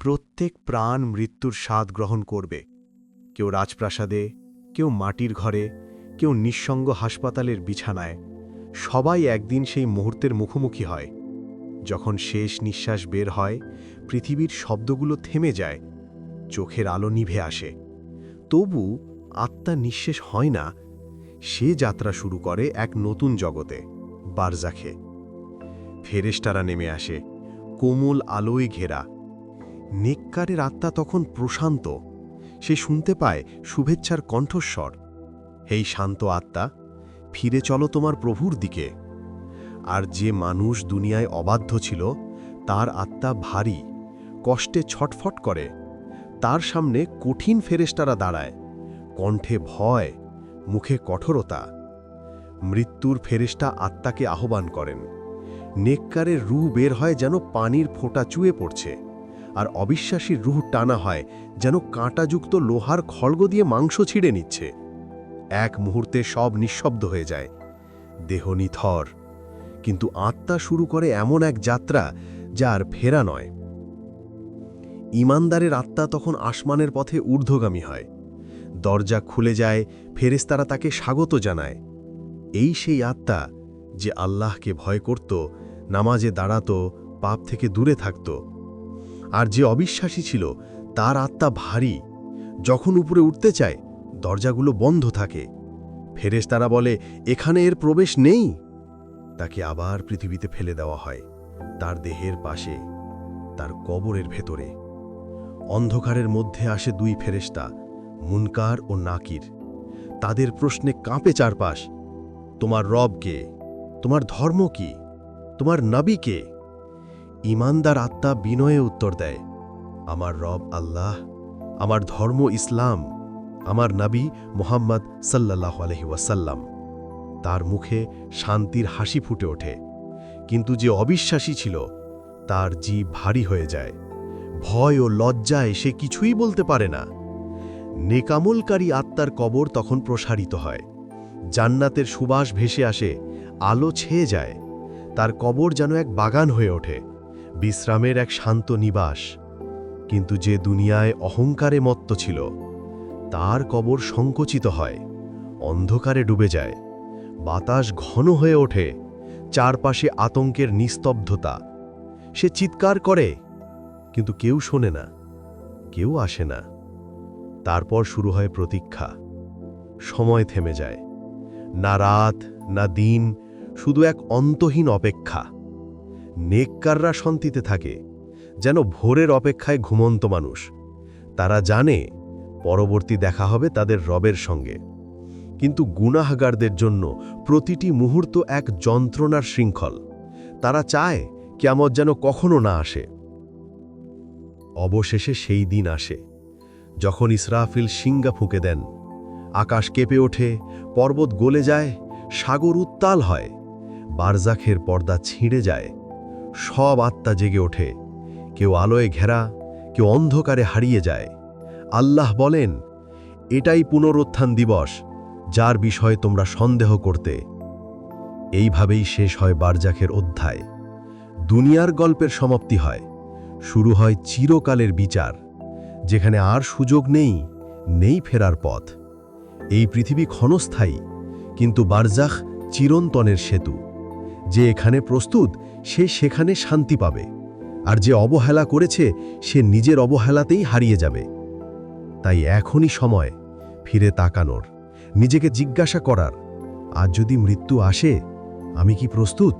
প্রত্যেক প্রাণ মৃত্যুর স্বাদ গ্রহণ করবে। কেউ রাজপ্রাসাদে, কেউ মাটির ঘরে, কেউ নিঃসঙ্গ হাসপাতালের বিছানায়। সবাই একদিন সেই মুহূর্তের মুখোমুখি হয়। যখন শেষ নিঃশ্বাস বের হয়, পৃথিবীর শব্দগুলো থেমে যায়, চোখের আলো নিভে আসে। তবু আত্মা নিঃশেষ হয় না। সে যাত্রা শুরু করে এক নতুন জগতে, বারজাখে। ফেরেশতারা নেমে আসে, কোমল আলোয় ঘেরা। নেককারের আত্মা তখন প্রশান্ত। সে শুনতে পায় শুভেচ্ছার কণ্ঠস্বর। হেই শান্ত আত্মা, ফিরে চলো তোমার প্রভুর দিকে। আর যে মানুষ দুনিয়ায় অবাধ্য ছিল, তার আত্মা ভারী, কষ্টে ছটফট করে। তার সামনে কঠিন ফেরেশতারা দাঁড়ায়, কণ্ঠে ভয়, মুখে কঠোরতা। মৃত্যুর ফেরেশতা আত্মাকে আহ্বান করেন। নেককারের রু বের হয় যেন পানির ফোঁটা চুয়ে পড়ছে। আর অবিশ্বাসীর রুহ টানা হয় যেন কাঁটাযুক্ত লোহার খড়গ দিয়ে মাংস ছিঁড়ে নিচ্ছে। এক মুহূর্তে সব নিঃশব্দ হয়ে যায়। দেহ নিথর। কিন্তু আত্মা শুরু করে এমন এক যাত্রা যা আর ফেরা নয়। ইমানদারের আত্মা তখন আসমানের পথে ঊর্ধ্বগামী হয়। দরজা খুলে যায় ফেরেস্তারা তাকে স্বাগত জানায়। এই সেই আত্মা যে আল্লাহকে ভয় করত, নামাজে দাঁড়াত, পাপ থেকে দূরে থাকত। আর যে অবিশ্বাসী ছিল, তার আত্মা ভারী। যখন উপরে উঠতে চায়, দরজাগুলো বন্ধ থাকে। ফেরেশতারা বলে, এখানে এর প্রবেশ নেই? তাকে আবার পৃথিবীতে ফেলে দেওয়া হয়, তার দেহের পাশে, তার কবরের ভেতরে। অন্ধকারের মধ্যে আসে দুই ফেরেশতা, মুনকার ও নাকির। তাদের প্রশ্নে কাঁপে চারপাশ, তোমার রব কে? তোমার ধর্ম কি? তোমার নবী কে? ইমানদার আত্মা বিনয়ে উত্তর দেয়, আমার রব আল্লাহ, আমার ধর্ম ইসলাম, আমার নবী মোহাম্মদ সাল্লাহ ওয়াসাল্লাম। তার মুখে শান্তির হাসি ফুটে ওঠে, কিন্তু যে অবিশ্বাসী ছিল, তার জীব ভারী হয়ে যায়। ভয় ও লজ্জায় সে কিছুই বলতে পারে না। নেকামলকারী আত্মার কবর তখন প্রসারিত হয়। জান্নাতের সুবাস ভেসে আসে, আলো ছেয়ে যায়। তার কবর যেন এক বাগান হয়ে ওঠে। বিশ্রামের এক শান্ত নিবাস। কিন্তু যে দুনিয়ায় অহংকারে মত্ত ছিল, তার কবর সংকুচিত হয়, অন্ধকারে ডুবে যায়। বাতাস ঘন হয়ে ওঠে, চারপাশে আতঙ্কের নিস্তব্ধতা। সে চিৎকার করে, কিন্তু কেউ শোনে না, কেউ আসে না। তারপর শুরু হয় প্রতীক্ষা। সময় থেমে যায়। না রাত, না দিন, শুধু এক অন্তহীন অপেক্ষা। নেককাররা শান্তিতে থাকে, যেন ভোরের অপেক্ষায় ঘুমন্ত মানুষ। তারা জানে, পরবর্তী দেখা হবে তাদের রবের সঙ্গে। কিন্তু গুনাহগারদের জন্য প্রতিটি মুহূর্ত এক যন্ত্রণার শৃঙ্খল। তারা চায় কেমত যেন কখনো না আসে। অবশেষে সেই দিন আসে, যখন ইসরাফিল সিঙ্গা ফুঁকে দেন। আকাশ কেঁপে ওঠে, পর্বত গলে যায়, সাগর উত্তাল হয়, বারজাখের পর্দা ছিঁড়ে যায় সব আত্মা জেগে ওঠে। কেউ আলোয় ঘেরা, কেউ অন্ধকারে হারিয়ে যায়। আল্লাহ বলেন, এটাই পুনরুত্থান দিবস, যার বিষয়ে তোমরা সন্দেহ করতে। এইভাবেই শেষ হয় বারজাখের অধ্যায়। দুনিয়ার গল্পের সমাপ্তি হয়। শুরু হয় চিরকালের বিচার, যেখানে আর সুযোগ নেই নেই ফেরার পথ। এই পৃথিবী ক্ষণস্থায়ী, কিন্তু বারজাখ চিরন্তনের সেতু। যে এখানে প্রস্তুত, সে সেখানে শান্তি পাবে। আর যে অবহেলা করেছে, সে নিজের অবহেলাতেই হারিয়ে যাবে। তাই এখনই সময়, ফিরে তাকানোর, নিজেকে জিজ্ঞাসা করার। আর যদি মৃত্যু আসে, আমি কি প্রস্তুত?